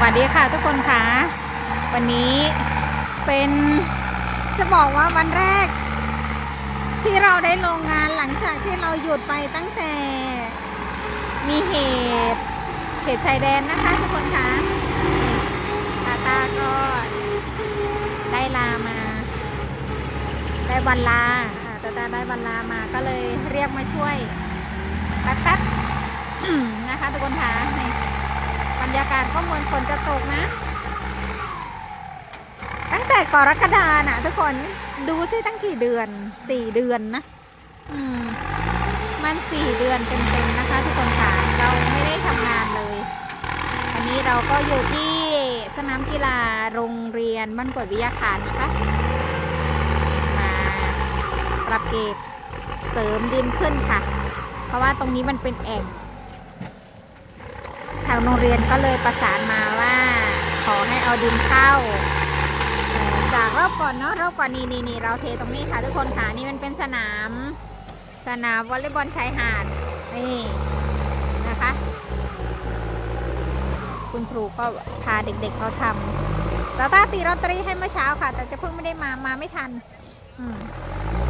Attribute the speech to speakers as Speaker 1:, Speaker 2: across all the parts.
Speaker 1: วัสดีค่ะทุกคนค่ะ วันนี้เป็นจะบอกว่าวันแรก ที่เราได้ลงงานหลังจากที่เราหยุดไปตั้งแต่มีเหตุเหตุชายแดนนะคะทุกคนค่ะตาตาก็ได้ลามา ได้วันลาตาตาได้วันลามาก็เลยเรียกมาช่วยแป๊บๆนะคะทุกคนค่ะนี่บ รยากาศก็เหมือนฝนจะตกนะ ตั้งแต่กรกฎาน่ะ ทุกคนดูซิตั้งกี่เดือนสี่เดือนนะ อืม มันสี่เดือนเต็มๆนะคะ ทุกคนค่ะเราไม่ได้ทำงานเลย อันนี้เราก็อยู่ที่สนามกีฬาโรงเรียนบ้านกวดวิทยาคารนะคะมาปรับเกรดเสริมดินขึ้นค่ะ เพราะว่าตรงนี้มันเป็นแอ่งางโรงเรียนก็เลยประสานมาว่าขอให้เอาดินเข้า จากรอบก่อนเนาะรอบก่อนนี่นี่นี่เราเทตรงนี้ค่ะทุกคนค่ะนี่มันเป็นสนาม สนามวอลเลย์บอลชายหาดนี่นะคะ คุณครูก็พาเด็กๆเขาทำตาตาตีลอตเตอรี่ให้เมื่อเช้าค่ะ แต่จะเพิ่งไม่ได้มามาไม่ทันอ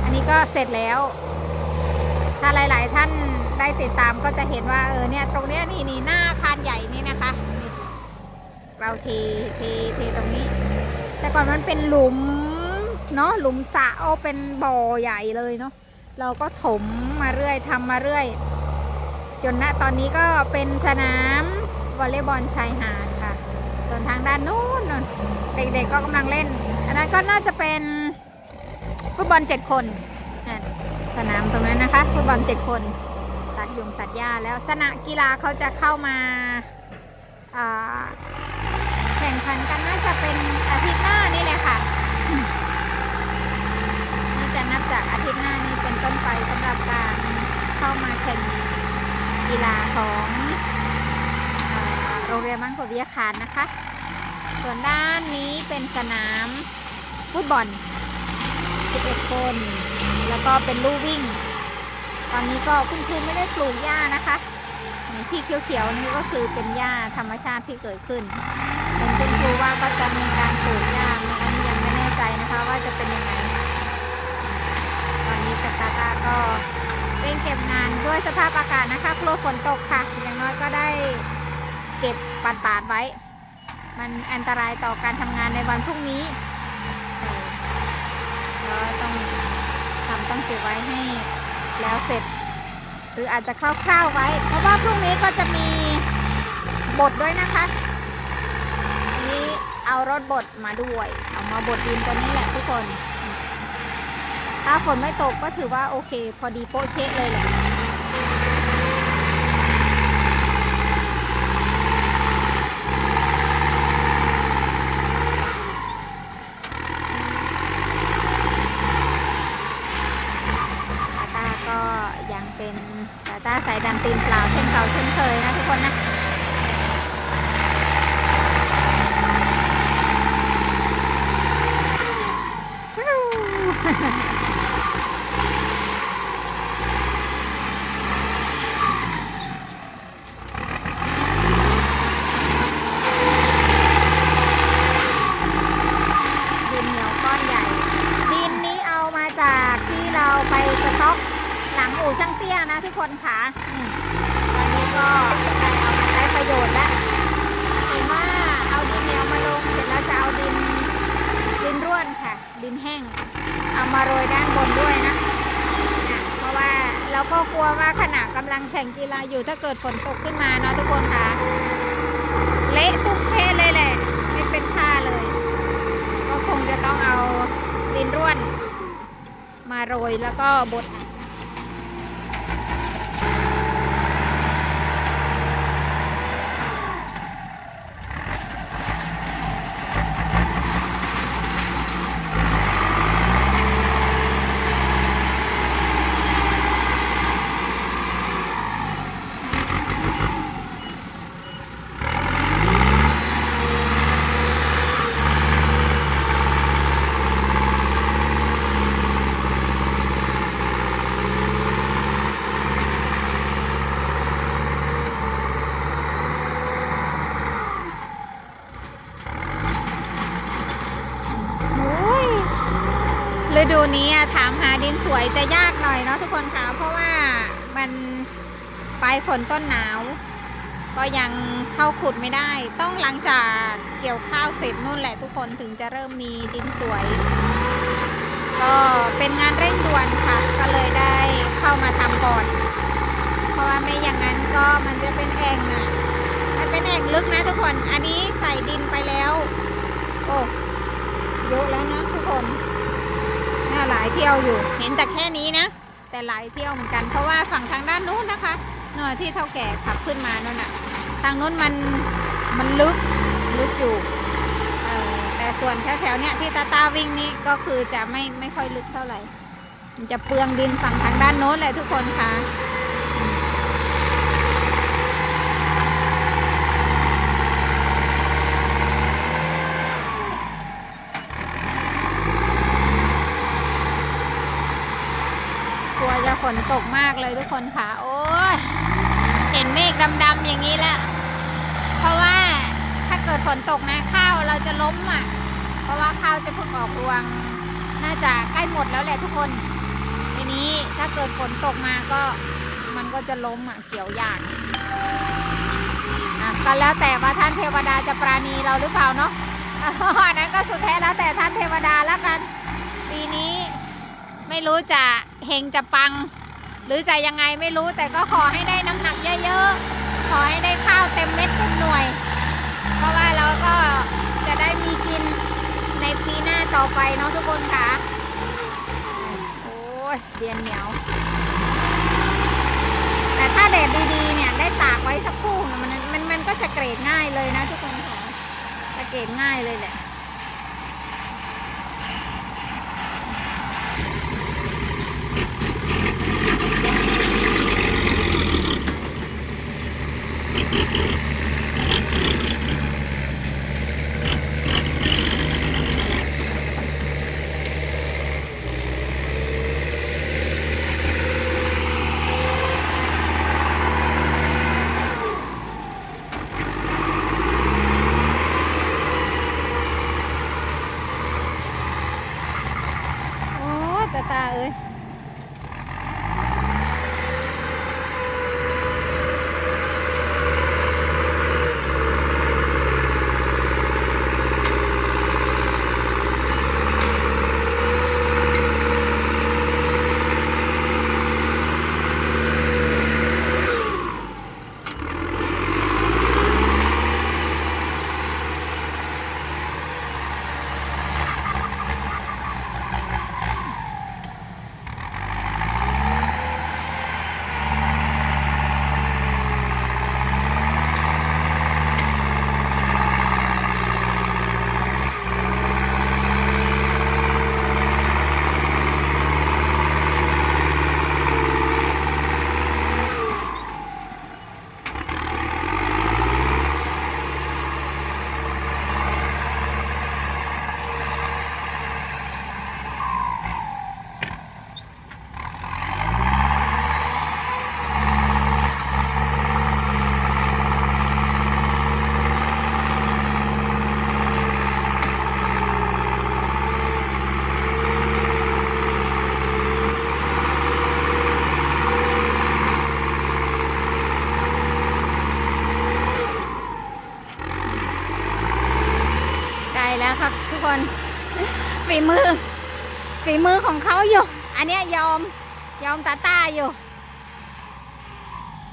Speaker 1: อันนี้ก็เสร็จแล้ว ถ้าหลาย ๆ ท่านได้ติดตามก็จะเห็นว่าเออเนี่ยตรงเนี้ยนี่นี่หน้า นะคะ เราเทเทเทตรงนี้ แต่ก่อนมันเป็นหลุมเนาะหลุมสระโอเป็นบ่อใหญ่เลยเนาะเราก็ถมมาเรื่อยทำมาเรื่อย จนณตอนนี้ก็เป็นสนามวอลเลย์บอลชายหาดค่ะ ส่วนทางด้านนู้นนเด็กๆก็กำลังเล่น อันนั้นก็น่าจะเป็นฟุตบอลเจ็ดคนสนามตรงนั้นนะคะฟุตบอลเจ็ดคน ตัดยุงตัดหญ้าแล้วสนามกีฬาเขาจะเข้ามา แข่งขันกันน่าจะเป็นอาทิตย์หน้านี่เลยค่ะน่าจะนับจากอาทิตย์หน้านี้เป็นต้นไปสำหรับการเข้ามาแข่งกีฬาของโรงเรียนบ้านกวดวิทยาคารนะคะ ส่วนด้านนี้เป็นสนามฟุตบอล 11 คน แล้วก็เป็นลู่วิ่ง ตอนนี้ก็คุณครูไม่ได้ปลูกหญ้านะคะ ที่เขียวๆนี่ก็คือเป็นหญ้าธรรมชาติที่เกิดขึ้นเห็นคุณครูว่าก็จะมีการปลูกหญ้าอันนี้ยังไม่แน่ใจนะคะว่าจะเป็นยังไง ตอนนี้กับตาตาก็เร่งเก็บงานด้วยสภาพอากาศนะคะกลัวฝนตกค่ะ อย่างน้อยก็ได้เก็บปาดๆไว้ มันอันตรายต่อการทำงานในวันพรุ่งนี้เออแล้วต้องทำต้องเก็บไว้ให้แล้วเสร็จ หรืออาจจะคร่าวๆไว้ เพราะว่าพรุ่งนี้ก็จะมีบทด้วยนะคะนี้เอารถบดมาด้วยเอามาบดดินตัวนี้แหละทุกคน ถ้าฝนไม่ตกก็ถือว่าโอเค พอดีโป๊ะเชะเลยแหละ ตาตาก็ยังเป็นตาตาใส่ดำตีนเปล่าเช่นเก่าเช่นเคยนะทุกคนนะ ดินเหนียวก้อนใหญ่ ดินนี้เอามาจากที่เราไปสต็อกหลังอู่ช่างเตี้ยนะทุกคนค่ะอืมตอนนี้ก็ได้เอามาใช้ประโยชน์แล้วเห็นว่าเอาดินเหนียวมาลงเสร็จแล้วจะเอาดินดินร่วนค่ะ ดินแห้ งเอามาโรยด้านบนด้วยนะอะเพราะว่าเราก็กลัวว่าขณะกำลังแข่งกีฬาอยู่ถ้าเกิดฝนตกขึ้นมาเนาะทุกคนคะเละทุกเพศเลยแหละ ไม่เป็นท่าเลย ก็คงจะต้องเอาดินร่วน มาโรยแล้วก็บดอะ ฤดูนี้อะถามหาดินสวยจะยากหน่อยเนาะทุกคนคะเพราะว่ามันปลายฝนต้นหนาว ก็ยังเข้าขุดไม่ได้ ต้องหลังจากเกี่ยวข้าวเสร็จนู่นแหละทุกคนถึงจะเริ่มมีดินสวย ก็เป็นงานเร่งด่วนค่ะ ก็เลยได้เข้ามาทำก่อน เพราะว่าไม่อย่างนั้นก็มันจะเป็นแอ่งอะมันเป็นแอ่งลึกนะทุกคน อันนี้ใส่ดินไปแล้ว โอ้เยอะแล้วนะทุกคน หลายเที่ยวอยู่ เห็นแต่แค่นี้นะ แต่หลายเที่ยวเหมือนกัน เพราะว่าฝั่งทางด้านนู้นนะคะหน่อที่เท่าแก่ขับขึ้นมานั่นน่ะ ทางนู้นมันมันลึกลึกอยู่เออแต่ส่วนแถวๆเนี้ยที่ตาตาวิ่งนี่ก็คือจะไม่ไม่ค่อยลึกเท่าไหร่ มันจะเปลืองดินฝั่งทางด้านโน้นแหละทุกคนคะ่ะ ฝนตกมากเลยทุกคนค่ะ โอ้ยเห็นเมฆดำๆอย่างนี้แล้วเพราะว่าถ้าเกิดฝนตกนะข้าวเราจะล้มอะ เพราะว่าข้าวจะเพิ่งออกรวง น่าจะใกล้หมดแล้วแหละทุกคนทีนี้ถ้าเกิดฝนตกมาก็มันก็จะล้มอะเกี่ยวยากอะก็แล้วแต่ว่าท่านเทวดาจะปราณีเราหรือเปล่าเนาะอันนั้นก็สุดแท้แล้วแต่ท่านเทวดาแล้วกัน ปีนี้ไม่รู้จะ เฮงจะปัง หรือจะยังไงไม่รู้แต่ก็ขอให้ได้น้ำหนักเยอะๆ ขอให้ได้ข้าวเต็มเม็ดเต็มหน่วย เพราะว่าเราก็จะได้มีกินในปีหน้าต่อไปเนาะทุกคนค่ะ โอ้ยเดียนเหนียว แต่ถ้าแดดดีๆเนี่ยได้ตากไว้สักครู่มันมันมันก็จะเกรดง่ายเลยนะทุกคนค่ะจะเกรดง่ายเลยแหละ Thank you. ฝีมือของเขาอยู่ อันเนี้ยยอมยอมตาตาอยู่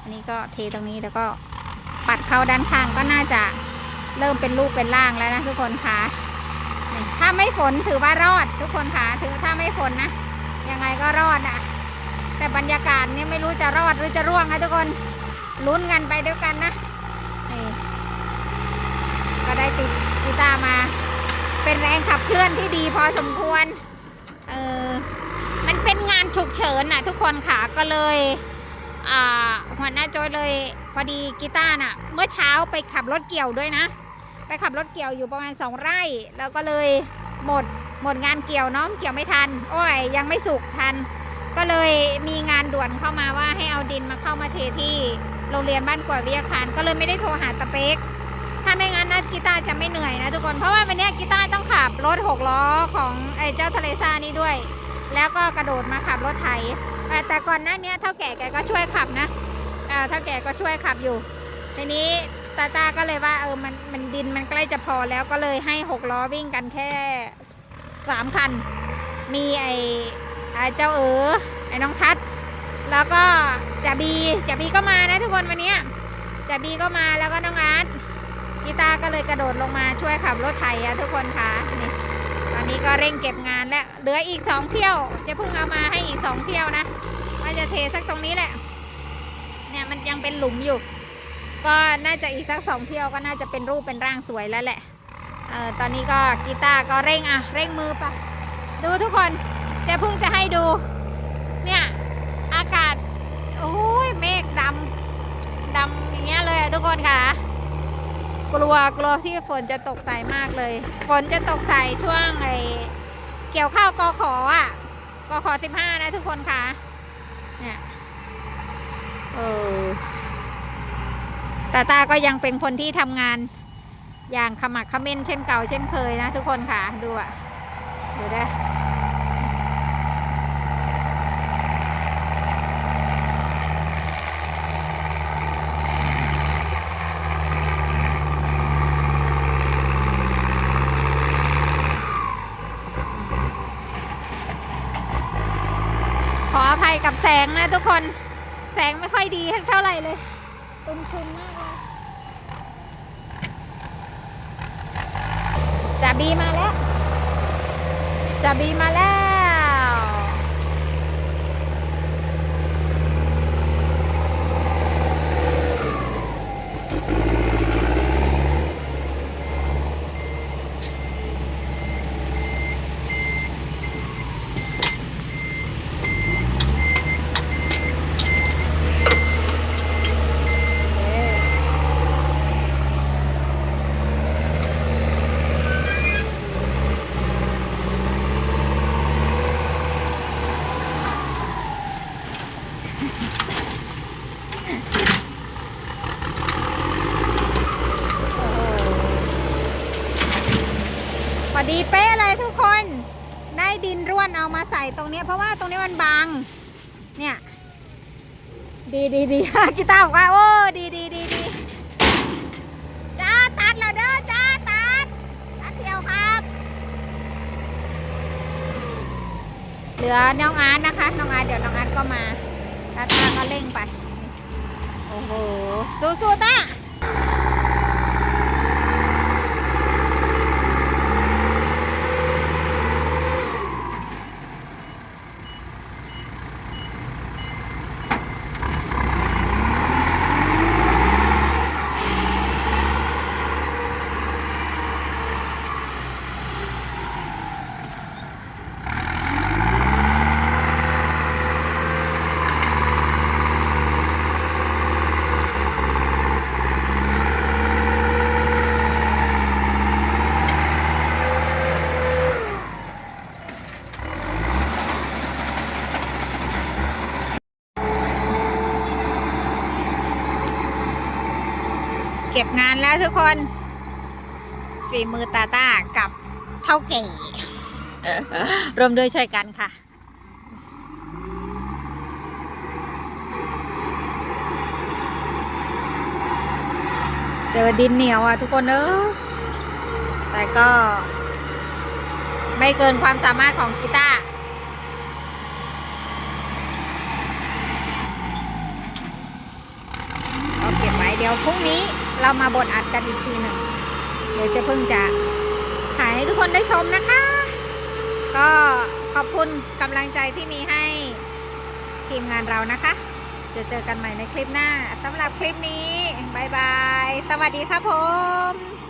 Speaker 1: อันนี้ก็เทตรงนี้แล้วก็ปัดเข้าด้านข้างก็น่าจะเริ่มเป็นรูปเป็นร่างแล้วนะทุกคนคะนี่ถ้าไม่ฝนถือว่ารอดทุกคนคะถือถ้าไม่ฝนนะยังไงก็รอดอะแต่บรรยากาศเนี่ยไม่รู้จะรอดหรือจะร่วงนะทุกคนลุ้นกันไปด้วยกันนะนี่ก็ได้ติดกีตาร์มา เป็นแรงขับเคลื่อนที่ดีพอสมควร ออมันเป็นงานฉุกเฉินน่ะทุกคนค่ะก็เลยหัวหน้าโจยเลยพอดีกีตาร์น่ะ เมื่อเช้าไปขับรถเกี่ยวด้วยนะ ไปขับรถเกี่ยวอยู่ประมาณสองไร่ แล้วก็เลยหมดหมดงานเกี่ยวเนาะเกี่ยวไม่ทัน โอ้ยยังไม่สุกทัน ก็เลยมีงานด่วนเข้ามาว่าให้เอาดินมาเข้ามาเทที่โรงเรียนบ้านกวดวิทยาคารก็เลยไม่ได้โทรหาตะเป๊ก กีตาร์จะไม่เหนื่อยนะทุกคน เพราะว่าวันนี้กีตาร์ต้องขับรถหกล้อของไอ้เจ้าทะเลซ่านี่ด้วย แล้วก็กระโดดมาขับรถไถ แต่แต่ก่อนหน้านี้เท่าแก่แกก็ช่วยขับนะเออเท่าแก่ก็ช่วยขับอยู่ ทีนี้ตาตาก็เลยว่าเออมันมันดินมันใกล้จะพอแล้วก็เลยให้หกล้อวิ่งกันแค่สามคัน มีไอ้ไอ้เจ้าเอ๋อไอ้น้องทัศน์แล้วก็จ่าบีจ่าบีก็มานะทุกคนวันนี้จ่าบีก็มาแล้วก็น้องอาร์ต กีตาก็เลยกระโดดลงมาช่วยขับรถไถอะทุกคนค่ะนี่ตอนนี้ก็เร่งเก็บงานแล้วเหลืออีกสองเที่ยว จะเพิ่งเอามาให้อีกสองเที่ยวนะว่าจะเทสักตรงนี้แหละ เนี่ยมันยังเป็นหลุมอยู่ ก็น่าจะอีกสักสองเที่ยวก็น่าจะเป็นรูปเป็นร่างสวยแล้วแหละเออตอนนี้ก็กีตาก็เร่งอะเร่งมือไปดูทุกคนเจะเพิ่งจะให้ดู เนี่ยอากาศโอ้ยเมฆดำดำอย่างเงี้ยเลยทุกคนค่ะ กลัวกลัวที่ฝนจะตกใส่มากเลย ฝนจะตกใส่ช่วงไอเกี่ยวข้าวกอขออะกอขอสิบห้านะทุกคนค่ะเนี่ยเออต่ตาก็ยังเป็นคนที่ทำงานอย่างขมักขม้นเช่นเก่าเช่นเคยนะทุกคนค่ะดูอะดูได้ขออภัยกับแส งนะทุกคน แสงไม่ค่อยดีเท่าไหร่เลยอึมครึมมากเลยจ่าบีมาแล้วจ่าบีมาแล้ว พอ ดีเป๊ะเลยทุกคน ได้ดินร่วนเอามาใส่ตรงนี้เพราะว่าตรงนี้มันบาง เนี่ย ดีดีดีกีตาร์บอกว่าโอ้ดีดีดีดีจ้าตัดแล้วเด้อจ้าตัดตัดเที่ยวครับ เหลือน้องอาร์ตนะคะ น้องอาร์ตเดี๋ยวน้องอาร์ตก็มาตาตาก็เร่งไป โอ้โหสู้ๆตา ก็บงานแล้วทุกคน ฝีมือตาต้ากับเท่าแก่รวมด้วยช่วยกันค่ะ เจอดินเหนียวอะทุกคนเออแต่ก็ ไม่เกินความสามารถของกีตาร์ก็เก็บไว้เดี๋ยวพรุ่งนี้ เรามาบดอัดกันอีกทีหนึ่งเดี๋ยวจะเพิ่งจะถ่ายให้ทุกคนได้ชมนะคะ ก็ขอบคุณกำลังใจที่มีให้ทีมงานเรานะคะ จะเจอกันใหม่ในคลิปหน้าสำหรับคลิปนี้บายบาย สวัสดีครับผม